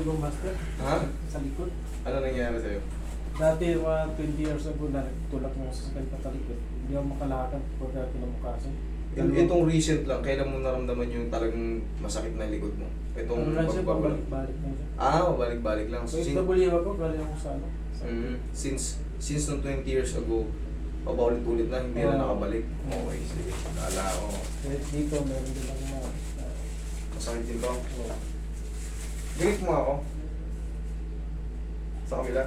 yung master Ha? sa likod. Ano nangyari sa'yo? Dati, mga 20 years ago, na tulak mo sa sakay pa talikod. Hindi ako makalakad pagka kinabukasan. It- Itong recent lang, kailan mo naramdaman yung talagang masakit na likod mo? Itong Ano lang siya, pabalik-balik na siya. Ah, balik-balik lang. So, So, sin- OFW ako, galing ako sa ano. Mm, since since nung 20 years ago, paulit-ulit na, hindi na Oo. nakabalik. Okay, sige. Kala ko, dito, meron din ako na. masakit din to. Uh, Gawit mo ako. Sa kabila.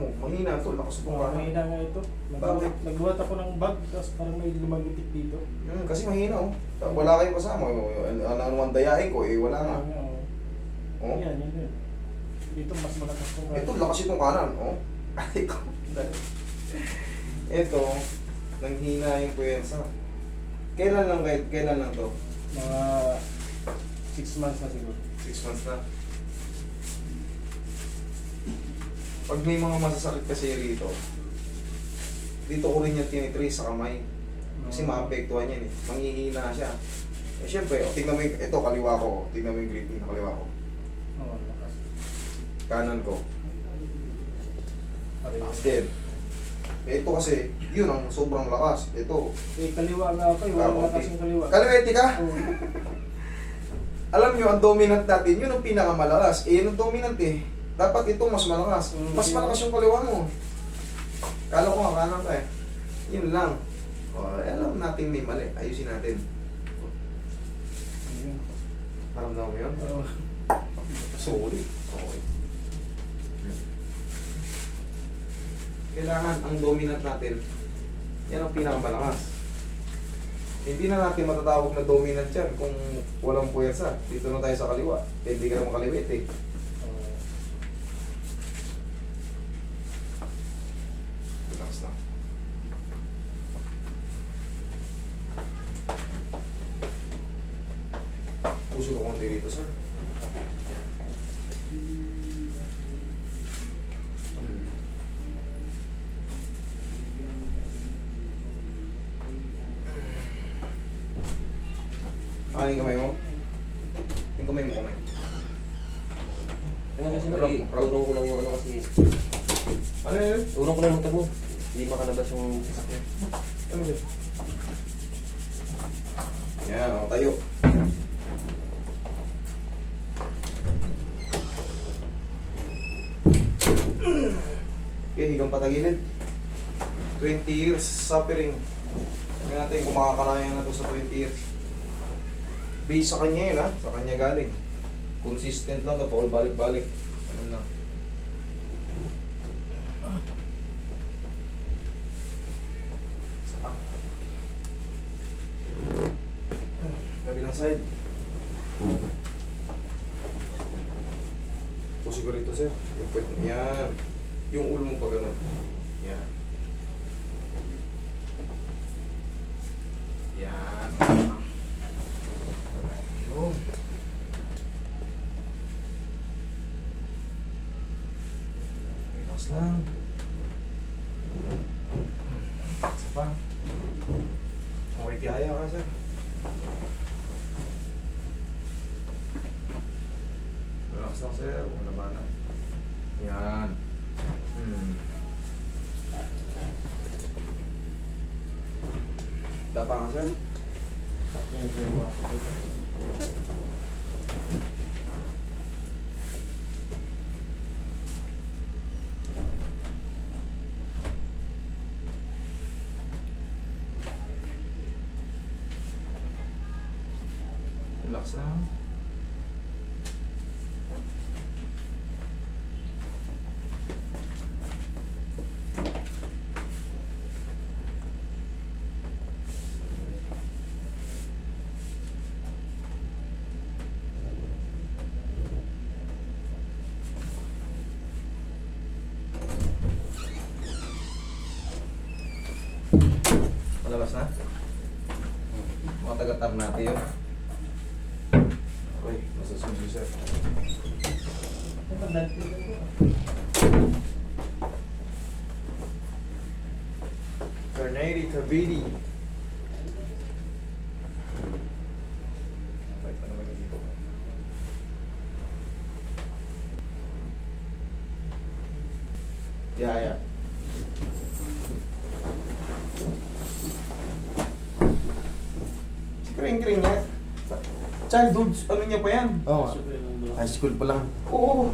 Oh, mahina to, lakas mo Oh, pa. mahina nga ito. Bakit? Nagbuhat ako ng bag, tapos parang may lumagitik dito. Hmm, kasi mahina oh. Wala kayong kasama. Ano ano naman dayain ko eh, wala nga. Oo. Oh. Yan, yun yun. Dito mas malakas ko. Ito, lakas itong kanan. Oh. Ay ko. Ito, nanghina yung puwersa. Kailan lang kailan lang to? Mga 6 months na siguro. Six months na. Pag may mga masasakit kasi rito, dito ko rin yung tinitrace sa kamay. Kasi maapektuhan yan eh. Manghihina siya. Eh syempre, oh, tingnan mo yung, ito kaliwa ko. oh. Tingnan mo yung gripping na kaliwa ko. Oo, lakas. Kanan ko. Lakas din. Eh, ito kasi, yun ang sobrang lakas. Ito, Eh, kaliwa nga ako, eh, walang Ah, lakas okay. kaliwa. kaliwete ka? Oo. Alam nyo, ang dominant natin, yun ang pinakamalakas. Eh, yun ang dominant eh. Dapat ito mas malakas. Mm, Mas malakas yung kaliwa mo. Kala ko nga kanan ka eh. Yun lang. O, eh, alam natin may mali. Ayusin natin. Paramdam mo yun? Oo. Sorry. Okay. Kailangan ang dominant natin, yan ang pinakamalakas. Hindi na natin matatawag na dominant yan kung walang puwersa. Dito na tayo sa kaliwa. Eh, Hindi ka na makaliwit eh. Relax na. Puso ko konti dito, sir. Ah, yung kamay mo? Yung kamay mo, kamay. Ano kasi Rock, mali, rock. urong ko lang yung ano kasi, Ano yun? urong ko lang yung tabo. Hindi makalabas yung sasakyan. Ano yun? Yan, o, tayo. Okay, higang patagilid. 20 years suffering. Tingnan natin kung makakanayan na to sa 20 years. Base sa kanya yun ha, sa kanya galing. Consistent lang, kapag balik-balik. Ano. Saka. Kabilang side. O siguro ito sir. Yung Yan. Yung ulo mo pa ganun. Yan. Yun. Lang. Isa pa. Okay, tihaya ka sir. Relax lang sir, huwag na bana. Yan. Hmm. Dapa ka sir. Yan, yan, yan. Relax lang. Malabas na? Mga taga-tab natin yun sa Suji, sir. Carnady Cavidi. Wait. Yeah, yeah. Kring-kring, yes. Childhood, ano niya pa yan? Oo. High school pa lang. Oo.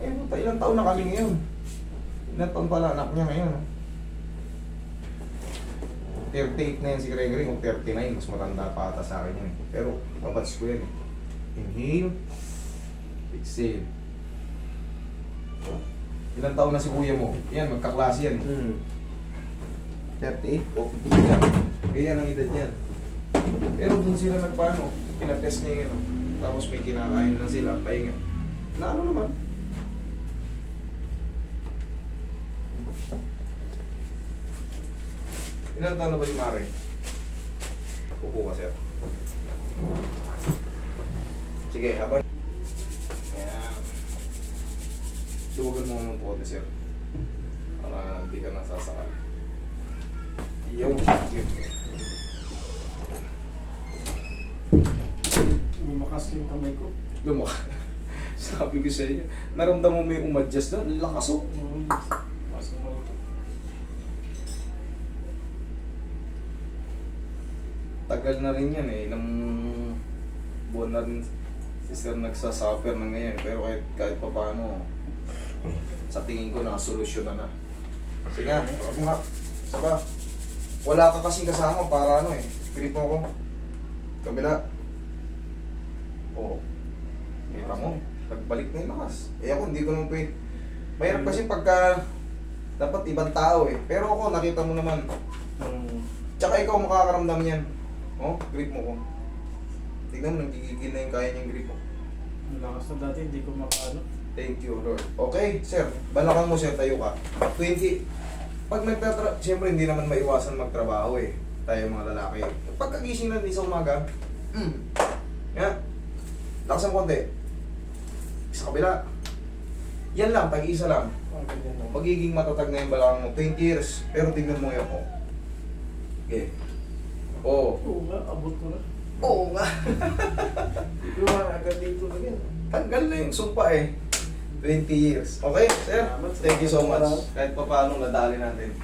Eh, puta, ilang taon na kami ngayon? Ilang taon pala anak niya ngayon? ah? 38 na yan si Gregory, kung 39, mas matanda pa ata sa akin yan. Pero, babats ko yan eh. Inhale. Exhale. Ilang taon na si kuya mo? Yan, magkaklase yan. Hmm. 38 o 50 yan. Kaya yan ang edad yan. Pero dun sila nagpaano, pinatest niya yun. Tapos may kinakain lang sila, pahinga. Na ano naman? Ilan na ba yung Mare? Upo ka, sir. Sige, habang... Ayan. Luwagan mo ng konti, sir. Para hindi ka nasasakal. Yung Lumakas yung kamay ko. Lumaka. Sabi ko sa inyo, naramdaman mo yung umadjust na, lakas oh. Ko. Tagal na rin yan eh, ilang buwan na rin si sir nagsasuffer ng ganyan. Pero kahit, kahit pa paano, sa tingin ko nakasolusyon na na. Sige nga, wag mo nga. Saba, wala ka kasing kasama para ano eh. Pilit mo ako. Kabila. Oo. Kita mo, nagbalik na yung lakas. Eh ako, hindi ko naman pwede. Mahirap kasi pagka dapat ibang tao eh. Pero ako, nakita mo naman, Hmm. Tsaka ikaw makakaramdam yan. Oh, grip mo ko. Tignan mo, nagigigil na yung kaya niyang grip mo. Ang lakas na dati, hindi ko makaano. Thank you, Lord. Okay, sir. Balakang mo, sir. Tayo ka. 20. Pag nagtatra... Siyempre, hindi naman maiwasan magtrabaho eh. Tayo mga lalaki. Pagkagising na sa umaga, mm. Yan. Lakasan konti. Sa kabila. Yan lang, tag-isa lang. Magiging matatag na yung balakang mo. 20 years. Pero tingnan mo yan. Oh. Okay. Oh. Oo nga, abot ko na. Oo nga. Hindi ko nga agad dito na yan. Tanggal na yung sumpa eh. 20 years. Okay, sir? Thank you so much. Kahit pa paano nadali natin.